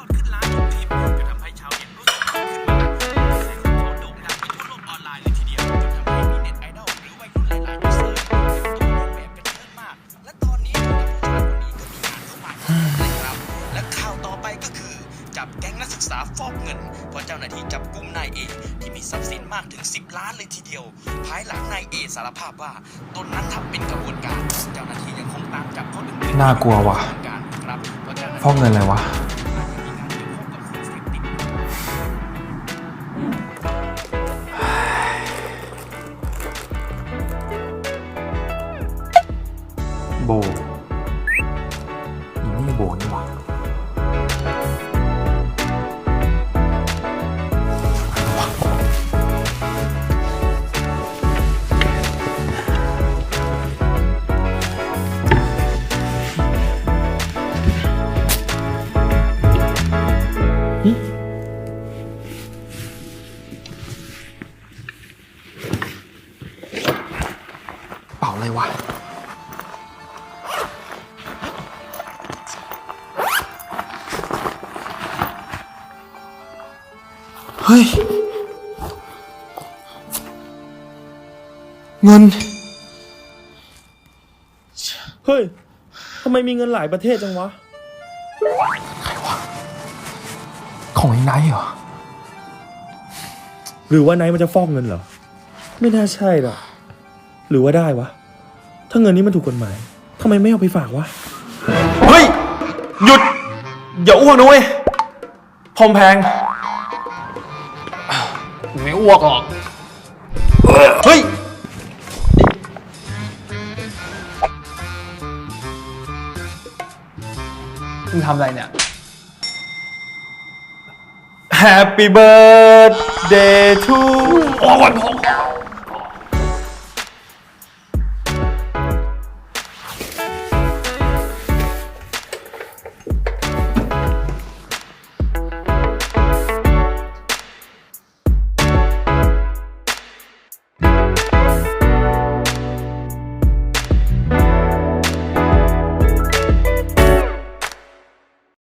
อดขึ้นล้านทุกทีมปจะทำให้ชาวเน็ตรู้สึกขึ้นมาแสงองเขาโด่งดังไปทั่วโลกออนไลน์เลยทีเดียวจนทำให้มีเน็ตไอดอลหรือวัยรุ่นหลายๆยูเซอร์เข้ามาร่วมแบบกันเยอะมาก และตอนนี้ผู้ชายคนนี้ก็มีงานเข้ามานะครับ และข่าวต่อไปก็คือ จับแก๊งนักศึกษาฟอกเงินเพราะเจ้าหน้าที่จับกลุ่มนายเอกที่มีทรัพย์สินมากถึง 10 ล้านเลยทีเดียว ภายหลังนายเอกสารภาพว่าตนนั้นทำเป็นกระบวนการ เจ้าหน้าที่ยังคงตามจับเขาดึงน่ากลัวว่ะฟอกเงินอะไรวะ โบอีนี่โบนี่หว่าเป่าอะไรวะ ฮ้ย เงิน เฮ้ย ทำไมมีเงินหลายประเทศจังวะ ของไอ้ไนท์เหรอ หรือว่าไนท์มันจะฟอกเงินเหรอ ไม่น่าใช่หรอกหรือว่าได้วะ ถ้าเงินนี้มันถูกกฎหมาย ทำไมไม่เอาไปฝากวะ เฮ้ย หยุด อย่าอ้วกนะเว้ยพรมแพง ไม่อ้วกหรอกเฮ้ยมึงทำอะไรเนี่ย Happy birthday to โอ้ยพอ